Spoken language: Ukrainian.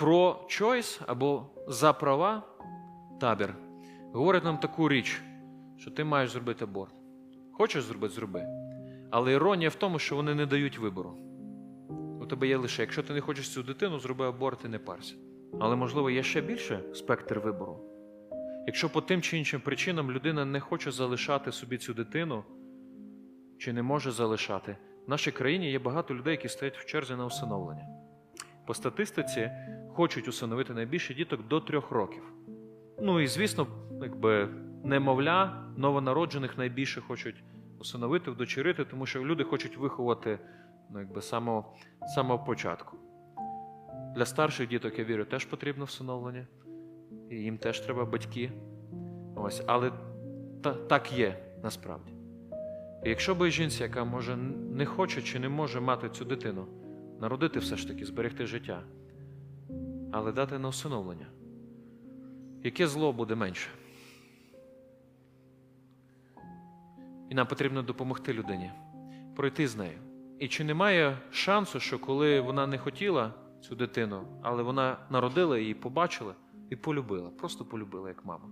про choice або за права табір говорить нам таку річ, що ти маєш зробити аборт. Хочеш зробити, зроби. Але іронія в тому, що вони не дають вибору. У тебе є лише, якщо ти не хочеш цю дитину, зроби аборт і не парся. Але, можливо, є ще більше спектр вибору. Якщо по тим чи іншим причинам людина не хоче залишати собі цю дитину, чи не може залишати, в нашій країні є багато людей, які стоять в черзі на усиновлення. По статистиці хочуть усиновити найбільше діток до трьох років. Ну і звісно, якби немовля новонароджених найбільше хочуть усиновити, вдочерити, тому що люди хочуть виховати ну, якби, з самого, самого початку. Для старших діток, я вірю, теж потрібно всиновлення, і їм теж треба батьки. Ось, але та, так є насправді. І якщо би жінці, яка може не хоче чи не може мати цю дитину, народити все ж таки, зберегти життя, але дати на усиновлення, яке зло буде менше? І нам потрібно допомогти людині пройти з нею. І чи немає шансу, що коли вона не хотіла цю дитину, але вона народила її, побачила і полюбила, просто полюбила як мама.